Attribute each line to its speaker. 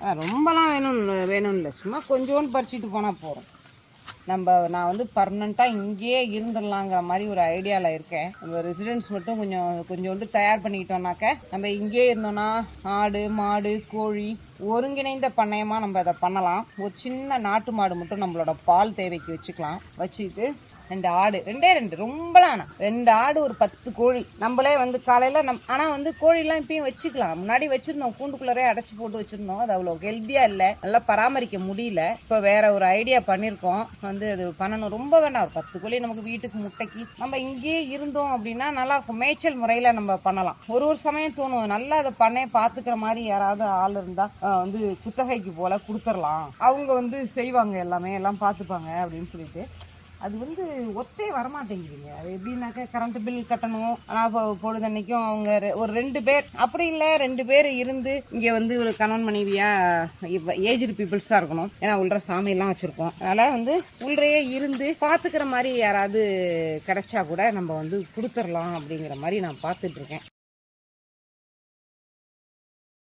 Speaker 1: ரொம்பலாம் வேணும் வேணும் இல்லை. சும்மா கொஞ்சோண்டு பறிச்சுட்டு போனால் போகிறோம் நம்ம நான் வந்து பர்மனெண்ட்டாக இங்கேயே இருந்துடலாங்கிற மாதிரி ஒரு ஐடியாவில் இருக்கேன். நம்ம ரெசிடென்ஸ் மட்டும் கொஞ்சம் கொஞ்சோண்டு தயார் பண்ணிக்கிட்டோம்னாக்க நம்ம இங்கேயே இருந்தோம்னா ஆடு மாடு கோழி ஒருங்கிணைந்த பண்ணையமாக நம்ம அதை பண்ணலாம். ஒரு சின்ன நாட்டு மாடு மட்டும் நம்மளோட பால் தேவைக்கு வச்சுக்கலாம். வச்சுக்கிட்டு ரெண்டு ஆடு ரெண்டே ரெண்டு ரொம்பலாம் ஆனால் ரெண்டு ஆடு ஒரு பத்து கோழி. நம்மளே வந்து காலையில் நம் ஆனால் வந்து கோழிலாம் இப்பயும் வச்சுக்கலாம். முன்னாடி வச்சுருந்தோம் கூண்டுக்குள்ளரே அடைச்சி போட்டு வச்சுருந்தோம். அது அவ்வளோ ஹெல்த்தியாக இல்லை. நல்லா பராமரிக்க முடியல. இப்போ வேற ஒரு ஐடியா பண்ணியிருக்கோம் வந்து அது பண்ணணும். ரொம்ப வேணாம். ஒரு பத்து கோழி நமக்கு வீட்டுக்கு முட்டைக்கு நம்ம இங்கேயே இருந்தோம் அப்படின்னா நல்லா இருக்கும் மேய்ச்சல் முறையில் நம்ம பண்ணலாம். ஒரு ஒரு சமயம் தோணும். நல்லா அதை பண்ண பார்த்துக்கிற மாதிரி யாராவது ஆள் இருந்தால் வந்து குத்தகைக்கு போல கொடுத்துடலாம் அவங்க வந்து செய்வாங்க எல்லாமே எல்லாம் பார்த்துப்பாங்க அப்படின்னு சொல்லிட்டு. அது வந்து ஒத்தே வரமாட்டேங்குதுங்க. அது எப்படின்னாக்கா கரண்ட் பில் கட்டணும். ஆனால் பொழுதன்னைக்கும் அவங்க ஒரு ரெண்டு பேர் அப்படி இல்லை ரெண்டு பேர் இருந்து இங்கே வந்து ஒரு கணவன் மனைவியாக ஏஜ்டு பீப்புள்ஸாக இருக்கணும். ஏன்னா உள்ள சாமியெல்லாம் வச்சுருக்கோம். அதனால் வந்து உள்ளரையே இருந்து பார்த்துக்கிற மாதிரி யாராவது கிடைச்சா கூட நம்ம வந்து கொடுத்துடலாம் அப்படிங்கிற மாதிரி நான் பார்த்துட்டு இருக்கேன்.